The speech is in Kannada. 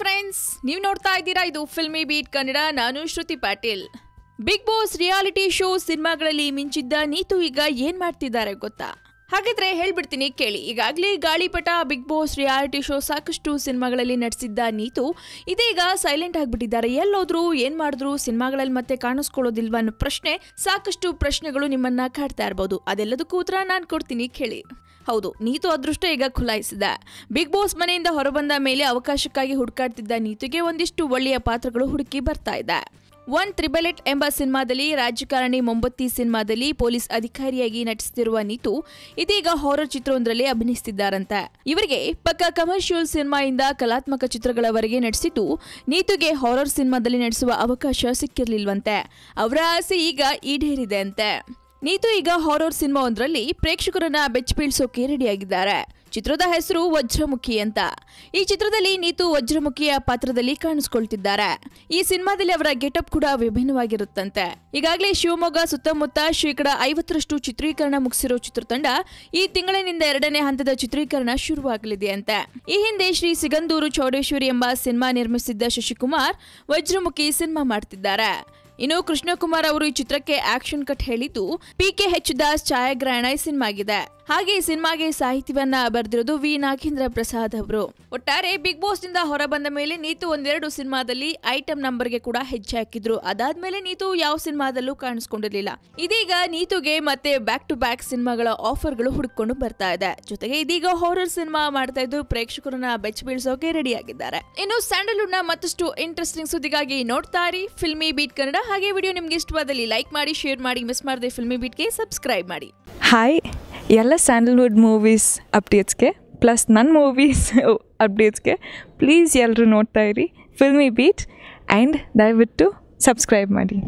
ಫ್ರೆಂಡ್ಸ್ ನೀವು ನೋಡ್ತಾ ಇದ್ದೀರಾ ಇದು ಫಿಲ್ಮಿ ಬೀಟ್ ಕನ್ನಡ ನಾನು Shruti Patil. Bigg Boss reality show ಸಿನಿಮಾಗಳಲ್ಲಿ ಮಿಂಚಿದ್ದ ನೀತು ಈಗ ಏನ್ ಮಾಡ್ತಿದ್ದಾರೆ ಗೊತ್ತಾ? ಹಾಗಾದ್ರೆ ಹೇಳ್ಬಿಡ್ತೀನಿ ಕೇಳಿ, ಈಗಾಗಲೇ ಗಾಳಿಪಟ ಬಿಗ್ ಬಾಸ್ ರಿಯಾಲಿಟಿ ಶೋ ಸಾಕಷ್ಟು ಸಿನಿಮಾಗಳಲ್ಲಿ ನಟಿಸಿದ್ದ ನೀತು, ಇದೀಗ ಸೈಲೆಂಟ್ ಆಗಿಬಿಟ್ಟಿದ್ದಾರೆ. ಎಲ್ಲೋದ್ರು ಏನ್ ಮಾಡಿದ್ರು, ಸಿನಿಮಾಗಳಲ್ಲಿ ಮತ್ತೆ ಕಾಣಿಸ್ಕೊಳ್ಳೋದಿಲ್ವಾ ಅನ್ನೋ ಪ್ರಶ್ನೆ, ಸಾಕಷ್ಟು ಪ್ರಶ್ನೆಗಳು ನಿಮ್ಮನ್ನ ಕಾಡ್ತಾ ಇರ್ಬೋದು. ಅದೆಲ್ಲದಕ್ಕೂ ಉತ್ತರ ನಾನು ಕೊಡ್ತೀನಿ ಕೇಳಿ. ಹೌದು, ನೀತು ಅದೃಷ್ಟ ಈಗ ಖುಲಾಯಿಸಿದೆ. ಬಿಗ್ ಬಾಸ್ ಮನೆಯಿಂದ ಹೊರಬಂದ ಮೇಲೆ ಅವಕಾಶಕ್ಕಾಗಿ ಹುಡುಕಾಡ್ತಿದ್ದ ನೀತುಗೆ ಒಂದಿಷ್ಟು ಒಳ್ಳೆಯ ಪಾತ್ರಗಳು ಹುಡುಕಿ ಬರ್ತಾ ಇದೆ. ಒನ್ ತ್ರಿಬಲ್ ಎಟ್ ಎಂಬ ಸಿನಿಮಾದಲ್ಲಿ ರಾಜಕಾರಣಿ ಮೊಂಬತ್ತಿ ಸಿನಿಮಾದಲ್ಲಿ ಪೊಲೀಸ್ ಅಧಿಕಾರಿಯಾಗಿ ನಟಿಸುತ್ತಿರುವ ನೀತು ಇದೀಗ ಹಾರರ್ ಚಿತ್ರವೊಂದರಲ್ಲಿ ಅಭಿನಯಿಸುತ್ತಿದ್ದಾರಂತೆ ಇವರಿಗೆ ಪಕ್ಕ ಕಮರ್ಷಿಯಲ್ ಸಿನಿಮಾಯಿಂದ ಕಲಾತ್ಮಕ ಚಿತ್ರಗಳವರೆಗೆ ನಟಿಸಿದ್ದು ನೀತುಗೆ ಹಾರರ್ ಸಿನಿಮಾದಲ್ಲಿ ನಟಿಸುವ ಅವಕಾಶ ಸಿಕ್ಕಿರಲಿಲ್ವಂತೆ. ಅವರ ಆಸೆ ಈಗ ಈಡೇರಿದೆ ಅಂತೆ. ನೀತು ಈಗ ಹಾರರ್ ಸಿನಿಮಾ ಒಂದರಲ್ಲಿ ಪ್ರೇಕ್ಷಕರನ್ನ ಬೆಚ್ಚ ಬೀಳ್ಸೋಕೆ ರೆಡಿಯಾಗಿದ್ದಾರೆ. ಚಿತ್ರದ ಹೆಸರು ವಜ್ರಮುಖಿ ಅಂತ. ಈ ಚಿತ್ರದಲ್ಲಿ ನೀತು ವಜ್ರಮುಖಿಯ ಪಾತ್ರದಲ್ಲಿ ಕಾಣಿಸ್ಕೊಳ್ತಿದ್ದಾರೆ. ಈ ಸಿನಿಮಾದಲ್ಲಿ ಅವರ ಗೆಟಪ್ ಕೂಡ ವಿಭಿನ್ನವಾಗಿರುತ್ತಂತೆ. ಈಗಾಗಲೇ ಶಿವಮೊಗ್ಗ ಸುತ್ತಮುತ್ತ ಶೇಕಡ ಐವತ್ತರಷ್ಟು ಚಿತ್ರೀಕರಣ ಮುಗಿಸಿರೋ ಚಿತ್ರತಂಡ ಈ ತಿಂಗಳಿನಿಂದ ಎರಡನೇ ಹಂತದ ಚಿತ್ರೀಕರಣ ಶುರುವಾಗಲಿದೆ ಅಂತೆ. ಈ ಹಿಂದೆ ಶ್ರೀ ಸಿಗಂದೂರು ಚೌಡೇಶ್ವರಿ ಎಂಬ ಸಿನಿಮಾ ನಿರ್ಮಿಸಿದ್ದ ಶಶಿಕುಮಾರ್ ವಜ್ರಮುಖಿ ಸಿನಿಮಾ ಮಾಡ್ತಿದ್ದಾರೆ. ಇನ್ನು ಕೃಷ್ಣಕುಮಾರ್ ಅವರು ಈ ಚಿತ್ರಕ್ಕೆ ಆಕ್ಷನ್ ಕಟ್ ಹೇಳಿದ್ದು ಪಿ ಕೆ ಎಚ್ ದಾಸ್ ಛಾಯಾಗ್ರಹಣ ಈ ಸಿನಿಮಾಗಿದೆ. ಹಾಗೆ ಈ ಸಿನಿಮಾಗೆ ಸಾಹಿತ್ಯವನ್ನ ಬರೆದಿರೋದು ವಿ. ನಾಗೇಂದ್ರ ಪ್ರಸಾದ್ ಅವರು. ಒಟ್ಟಾರೆ ಬಿಗ್ ಬಾಸ್ನಿಂದ ಹೊರಬಂದ ಮೇಲೆ ನೀತು ಒಂದೆರಡು ಸಿನಿಮಾದಲ್ಲಿ ಐಟಮ್ ನಂಬರ್ಗೆ ಕೂಡ ಹೆಜ್ಜೆ ಹಾಕಿದ್ರು. ಅದಾದ್ಮೇಲೆ ನೀತು ಯಾವ ಸಿನಿಮಾದಲ್ಲೂ ಕಾಣಿಸ್ಕೊಂಡಿರ್ಲಿಲ್ಲ. ಇದೀಗ ನೀತುಗೆ ಮತ್ತೆ ಬ್ಯಾಕ್ ಟು ಬ್ಯಾಕ್ ಸಿನಿಮಾಗಳ ಆಫರ್ಗಳು ಹುಡುಕೊಂಡು ಬರ್ತಾ ಇದೆ. ಜೊತೆಗೆ ಇದೀಗ ಹಾರರ್ ಸಿನಿಮಾ ಮಾಡ್ತಾ ಇದ್ದು ಪ್ರೇಕ್ಷಕರನ್ನ ಬೆಚ್ಚ ಬೀಳ್ಸೋಕೆ ರೆಡಿ ಆಗಿದ್ದಾರೆ. ಇನ್ನು ಸ್ಯಾಂಡಲ್ವುಡ್ನ ಮತ್ತಷ್ಟು ಇಂಟ್ರೆಸ್ಟಿಂಗ್ ಸುದ್ದಿಗಾಗಿ ನೋಡ್ತಾ ಇರಿ. Filmibeat Kannada. ಹಾಗೆ ವಿಡಿಯೋ ನಿಮ್ಗೆ ಇಷ್ಟವಾದಲ್ಲಿ ಲೈಕ್ ಮಾಡಿ ಶೇರ್ ಮಾಡಿ ಮಿಸ್ ಮಾಡದೆ ಫಿಲ್ಮಿ ಬೀಟ್ಗೆ ಸಬ್ಸ್ಕ್ರೈಬ್ ಮಾಡಿ. ಹಾಯ್ ಎಲ್ಲ ಸ್ಯಾಂಡಲ್ವುಡ್ ಮೂವೀಸ್ ಅಪ್ಡೇಟ್ಸ್ಗೆ ಪ್ಲಸ್ ನನ್ನ ಮೂವೀಸ್ ಅಪ್ಡೇಟ್ಸ್ಗೆ ಪ್ಲೀಸ್ ಎಲ್ಲರೂ ನೋಡ್ತಾ ಇರಿ. ಫಿಲ್ಮಿ ಬೀಟ್ ಆ್ಯಂಡ್ ದಯವಿಟ್ಟು ಸಬ್ಸ್ಕ್ರೈಬ್ ಮಾಡಿ.